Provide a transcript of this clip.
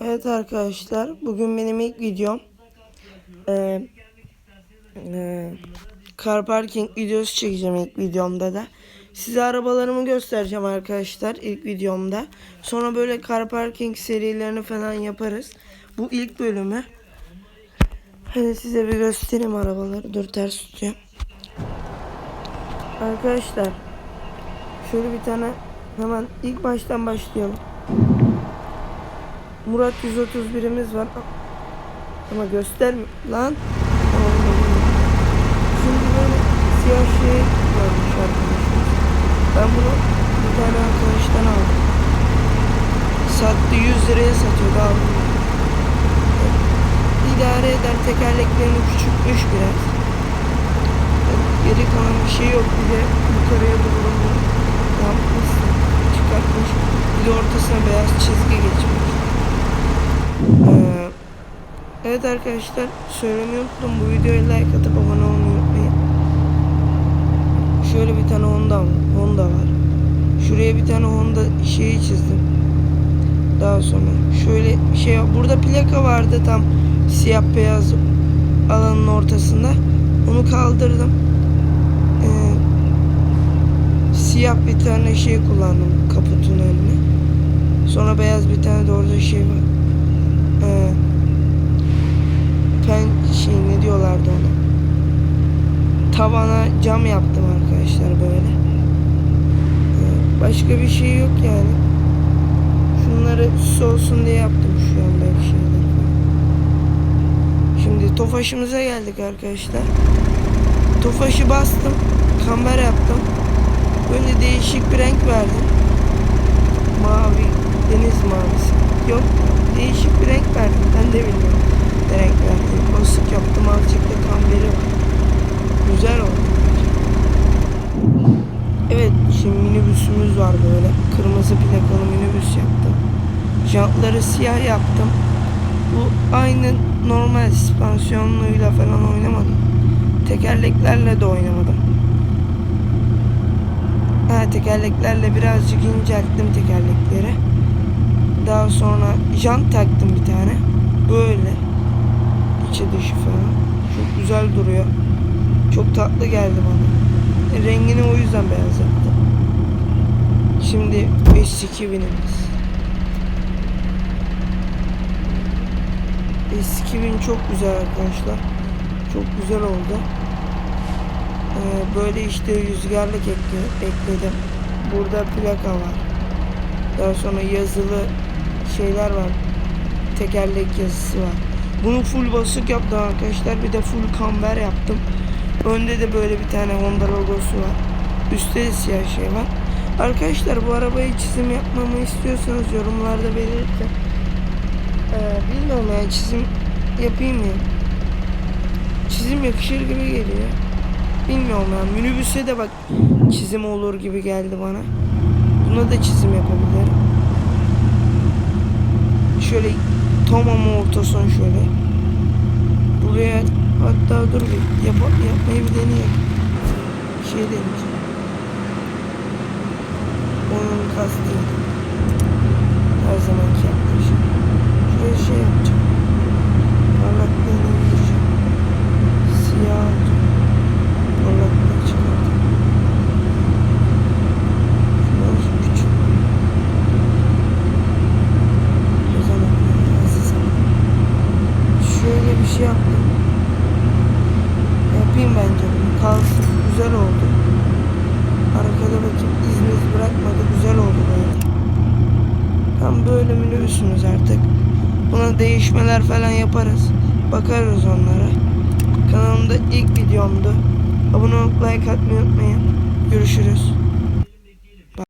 Evet arkadaşlar bugün benim ilk videom. Ee, e, car parking videosu çekeceğim ilk videomda da. Size arabalarımı göstereceğim arkadaşlar ilk videomda. Sonra böyle car parking serilerini falan yaparız. Bu ilk bölümü. Hadi size bir göstereyim arabaları. Dur ters tutuyorum. Arkadaşlar şöyle bir tane hemen ilk baştan başlayalım. Murat 131'imiz var. Ama göster lan. Şimdi böyle siyah şey varmış arkadaşlar. Ben bunu bir tane arkadaştan aldım. Sattı 100 liraya satıyordu aldım. İdare eder tekerleklerini küçültmüş biraz. Geri kalan bir şey yok. Bir de yukarıya doğru bu yapmış. Çıkartmış. Bir de ortasına beyaz çizgi geçmiş. Ee, evet arkadaşlar söylemeyi unuttum. Bu videoya like atıp abone olmayı unutmayın. Şöyle bir tane Honda, Honda var. Şuraya bir tane Honda şeyi çizdim. Daha sonra şöyle şey burada plaka vardı tam siyah beyaz alanın ortasında. Onu kaldırdım. Ee, siyah bir tane şey kullandım kaputun önüne. Sonra beyaz bir tane de orada şey var. Ee, pen şey ne diyorlardı ona. Tavana cam yaptım arkadaşlar böyle. Ee, başka bir şey yok yani. Şunları süs olsun diye yaptım şu andaki şeyleri falan. Şimdi tofaşımıza geldik arkadaşlar. Tofaşı bastım. Kamber yaptım. Böyle değişik bir renk verdim. Mavi, deniz mavisi. Yok, değişik bir renk verdim. Ben de bilmiyorum ne renk verdim. Basık yaptım, azıcık da kamberi var. Güzel oldu. Evet, şimdi minibüsümüz var böyle. Kırmızı plakalı minibüs yaptım. Jantları siyah yaptım. Bu aynı normal süspansiyonluyla falan oynamadım. Tekerleklerle de oynamadım. Ha, tekerleklerle birazcık incelttim tekerlekleri. Daha sonra jant taktım bir tane. Böyle. İçi dışı falan. Çok güzel duruyor. Çok tatlı geldi bana. E, rengini o yüzden beyaz. Şimdi S2000'imiz. S2000 çok güzel arkadaşlar. Çok güzel oldu. Ee, böyle işte rüzgarlık ekle, ekledim. Burada plaka var. Daha sonra yazılı şeyler var. Tekerlek yazısı var. Bunu full basık yaptım arkadaşlar. Bir de full kamber yaptım. Önde de böyle bir tane Honda logosu var. Üstte de siyah şey var. Arkadaşlar bu arabayı çizim yapmamı istiyorsanız yorumlarda belirtin. Ee, bilmiyorum yani çizim yapayım mı? Çizim yakışır gibi geliyor. Bilmiyorum yani minibüse de bak çizim olur gibi geldi bana. Buna da çizim yapabilirim. Şöyle tamam orta son şöyle. Buraya hatta dur bir yap yapmayı bir deneyeyim. Şey deneyeceğim. Onun kastı. Her zamanki şey. Şuraya şey yapacağım. Parlaklığını indireceğim. Siyah olacak. Parlaklığı çıkartacağım. Küçük. O zaman aziz Şöyle bir şey yaptım. Yapayım bence bunu. Kalsın. Güzel oldu. Arkada bakayım iziniz bırakmadı. Güzel oldu böyle. Tam böyle minibüsümüz artık. Buna değişmeler falan yaparız. Bakarız onlara. Kanalımda ilk videomdu. Abone olup like atmayı unutmayın. Görüşürüz.